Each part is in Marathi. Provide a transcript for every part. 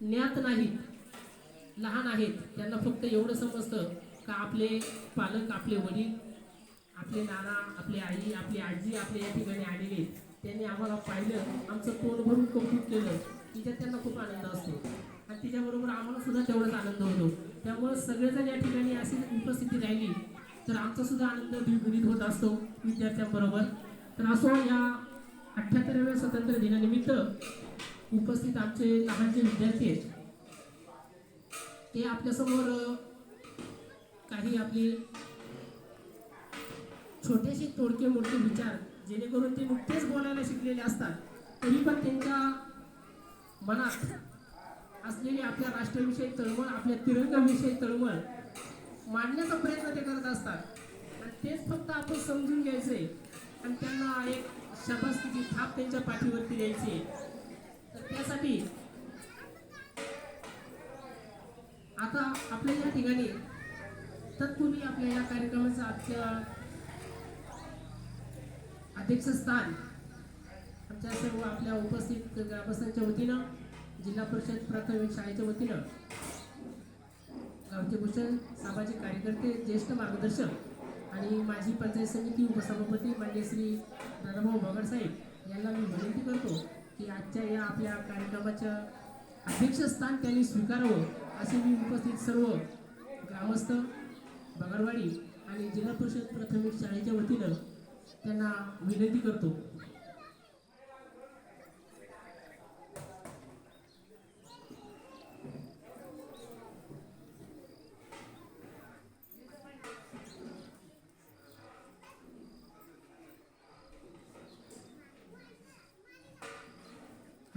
ज्ञात नाहीत लहान आहेत त्यांना फक्त एवढं समजतं का आपले पालक आपले वडील आपले नाना आपली आई आपली आजी आपल्या या ठिकाणी आलेले त्यांनी आम्हाला पाहिलं आमचं तोंड भरून कौतुक केलं. तिच्यात त्यांना खूप आनंद असतो. आणि तिच्याबरोबर आम्हाला सुद्धा तेवढाच आनंद होतो. त्यामुळे सगळेजण या ठिकाणी अशी उपस्थिती राहिली तर आमचा सुद्धा आनंद द्विगुणित होत असतो विद्यार्थ्यांबरोबर. तर असो या अठ्ठ्याहत्तराव्या स्वातंत्र्य दिनानिमित्त उपस्थित आमचे लहान जे विद्यार्थी आहेत. ते आपल्यासमोर काही आपली छोटेसे तोडके मोडके विचार जेणेकरून ते नुकतेच बोलायला शिकलेले असतात तरी पण त्यांच्या मनात असलेली आपल्या राष्ट्राविषयी तळमळ आपल्या तिरंगाविषयी तळमळ मांडण्याचा प्रयत्न ते करत असतात. आणि तेच फक्त आपण समजून घ्यायचे आणि त्यांना एक शबासकीची थाप त्यांच्या पाठीवरती द्यायची तर त्यासाठी आता आपल्या या ठिकाणी तत्पूर्वी आपल्या या कार्यक्रमाचं आपल्या अध्यक्षस्थान आमच्या सर्व आपल्या उपस्थित ग्रामस्थांच्या वतीनं जिल्हा परिषद प्राथमिक शाळेच्या वतीनं गावचे भूषण सामाजिक कार्यकर्ते ज्येष्ठ मार्गदर्शक आणि माझी पंचायत समिती उपसभापती मान्य श्री दादाभाऊ बगड साहेब यांना मी विनंती करतो की आजच्या या आपल्या कार्यक्रमाच्या अध्यक्षस्थान त्यांनी स्वीकारावं असे मी उपस्थित सर्व ग्रामस्थ बगडवाडी आणि जिल्हा परिषद प्राथमिक शाळेच्या वतीनं त्यांना विनंती करतो.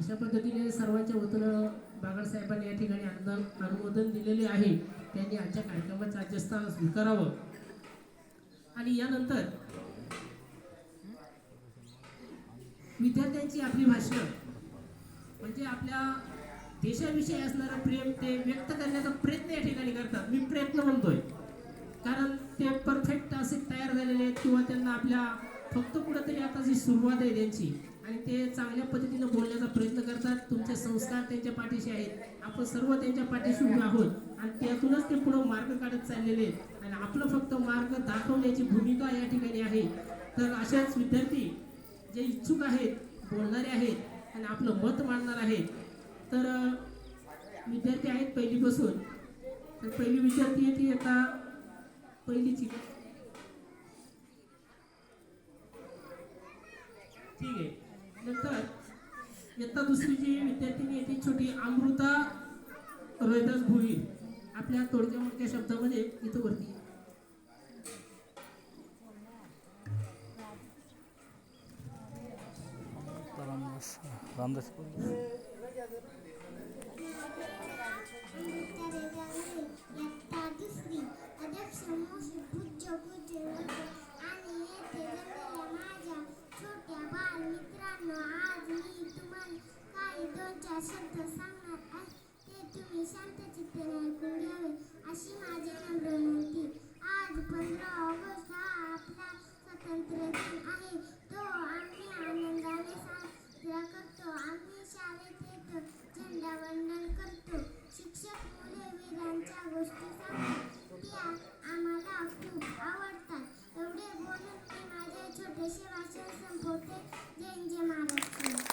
अशा पद्धतीने सर्वांच्या वतीनं बागडसाहेबांनी या ठिकाणी अनुदान अनुमोदन दिलेले आहे. त्यांनी आजच्या कार्यक्रमाचं अध्यस्थान स्वीकारावं. आणि यानंतर विद्यार्थ्यांची आपली भाषणं म्हणजे आपल्या देशाविषयी असणारं प्रेम ते व्यक्त करण्याचा प्रयत्न या ठिकाणी करतात. मी प्रयत्न म्हणतोय. कारण ते परफेक्ट असे तयार झालेले आहेत किंवा त्यांना आपल्या फक्त कुठंतरी आता जी सुरुवात आहे त्यांची आणि ते चांगल्या पद्धतीनं बोलण्याचा प्रयत्न करतात. तुमचे संस्कार त्यांच्या पाठीशी आहेत. आपण सर्व त्यांच्या पाठीशी उभे आहोत. आणि त्यातूनच ते पुढं मार्ग काढत चाललेले आहेत. आणि आपलं फक्त मार्ग दाखवण्याची भूमिका या ठिकाणी आहे. तर अशाच विद्यार्थी जे इच्छुक आहेत बोलणारे आहेत आणि आपलं मत मांडणार आहेत. तर विद्यार्थी आहेत पहिलीपासून. तर पहिली विद्यार्थी आहे ती आता पहिलीची. ठीक आहे. नंतर इयत्ता दुसरी जी विद्यार्थिनी आहे ती छोटी अमृता रोहिदास भुई आपल्या थोडक्या मोडक्या शब्दामध्ये इथं वरती रामदास रामदास शब्द सांगणार आहे ते तुम्ही शांतचित्तेने ऐकून घ्यावे अशी माझी नम्र विनंती आज पंधरा ऑगस्ट हा आपला स्वतंत्र दिन आहे तो आम्ही आनंदाने साजरा करतो आम्ही शाळेत येतो झेंडावंदन करतो शिक्षक मुले वीरांच्या गोष्टी सांगतात त्या आम्हाला खूप आवडतात एवढे बोलून मी माझे छोटेसे वाचन संपवते जय जय महाराष्ट्र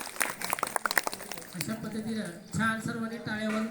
अशा पद्धतीनं छान सर्वांनी टाळ्यावरून